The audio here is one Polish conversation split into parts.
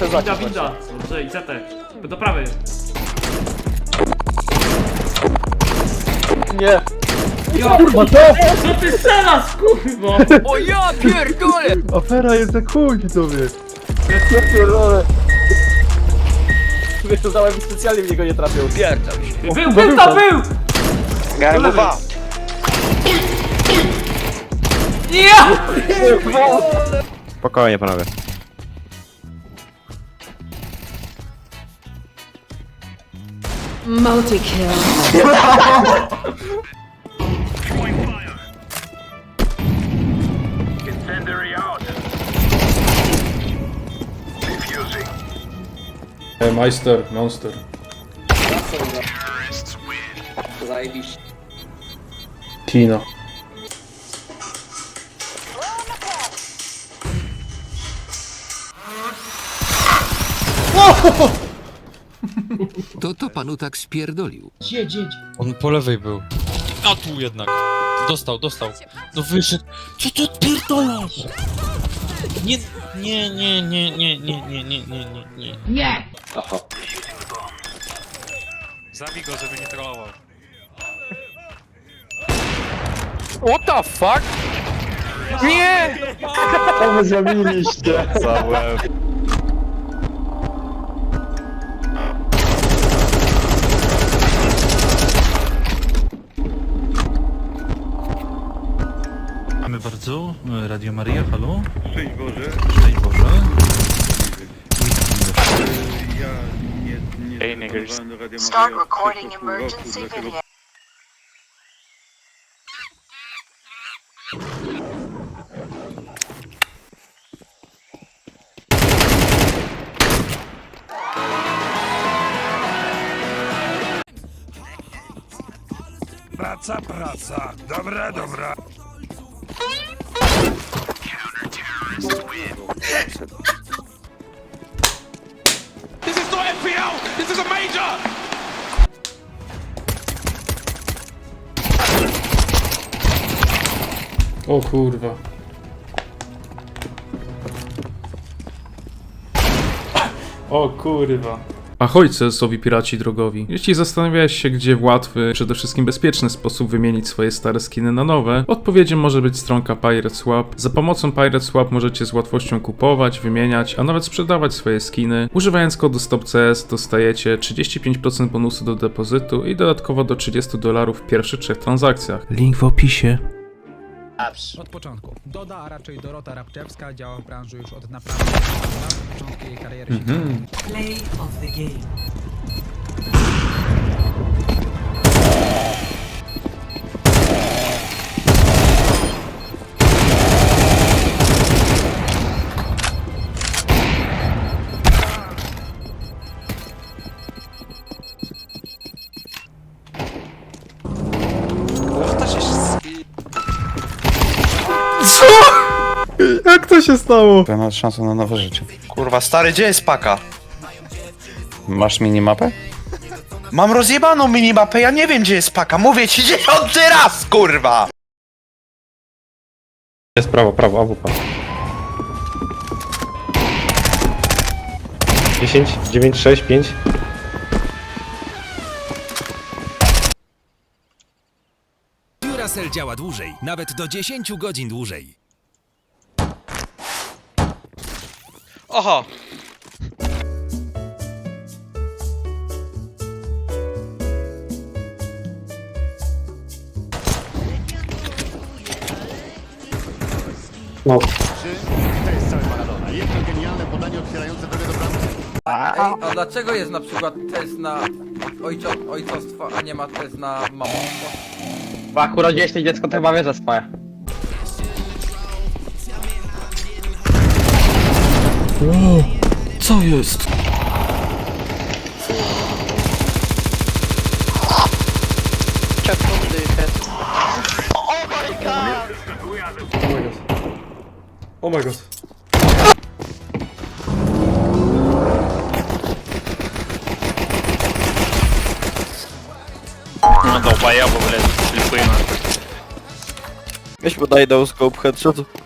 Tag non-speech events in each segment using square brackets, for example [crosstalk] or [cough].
Winda, zaciąg winda. Dobrze, i CT. Do prawej. Nie. Ja, Kurwa, co? co ty strzelasz, kurwa? O ja pierdolę! Afera jest jak chuj, widzowie. Ja pierdolę. Wyglądałem i specjalnie w niego nie trafił. Pierdol się. Był, był tam, był! Dwa. Ja! Spokojnie, panowie. Multi-kill. Hey, Meister, monster. Terrorists. Tina. Whoa! [laughs] To to panu tak spierdolił. On po lewej był. A tu jednak. Dostał, dostał. No wyszedł. Co ty odpierdolasz? Nie, nie, nie, nie, nie, nie, nie, nie, nie, nie, nie. Zabij go, żeby nie trollował. What the fuck? Nie! Wy zrobiliście? Za łeb. Bardzo. Radio Maria, halo? Szczęść Boże. Szczęść Boże. Ja nie, nie Ej, niggers. zarejestrowałem do Radia Start Maria recording przeszło pół roku, emergency dlatego video. Praca, praca. Dobra, dobra. Major! O kurwa. O kurwa. Ahoj CS-owi piraci drogowi. Jeśli zastanawiałeś się, gdzie w łatwy, przede wszystkim bezpieczny sposób wymienić swoje stare skiny na nowe, odpowiedzią może być stronka Pirate Swap. Za pomocą Pirate Swap możecie z łatwością kupować, wymieniać, a nawet sprzedawać swoje skiny. Używając kodu STOPCS dostajecie 35% bonusu do depozytu i dodatkowo do 30 dolarów w pierwszych trzech transakcjach. Link w opisie. Od początku. Doda, a raczej Dorota Rabczewska działa w branży już od naprawdę lat. Początki jej kariery Mhm. Play of the game. Jak to się stało? To masz szansę na nowe życie. Kurwa, stary, gdzie jest paka? Masz minimapę? Mam rozjebaną minimapę, ja nie wiem gdzie jest paka. Mówię ci dziesiąty raz, kurwa! Jest prawo, prawo, AWP. 10, 9, 6, 5. Duracell działa dłużej, nawet do 10 godzin dłużej. Oho! Ej, a dlaczego jest na przykład test na ojcio, ojcostwo, a nie ma test na mamostwo? Bo akurat urodziłeś to dziecko, to chyba wie, że swoje. Wow, co jest? Chuck, don't. Oh my god! Oh my god. Oh my god. No to, ja w ogóle flipujemy. Weź podaj dał scope headshot.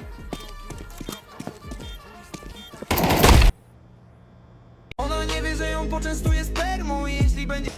Poczęstuję spermą Jeśli będzie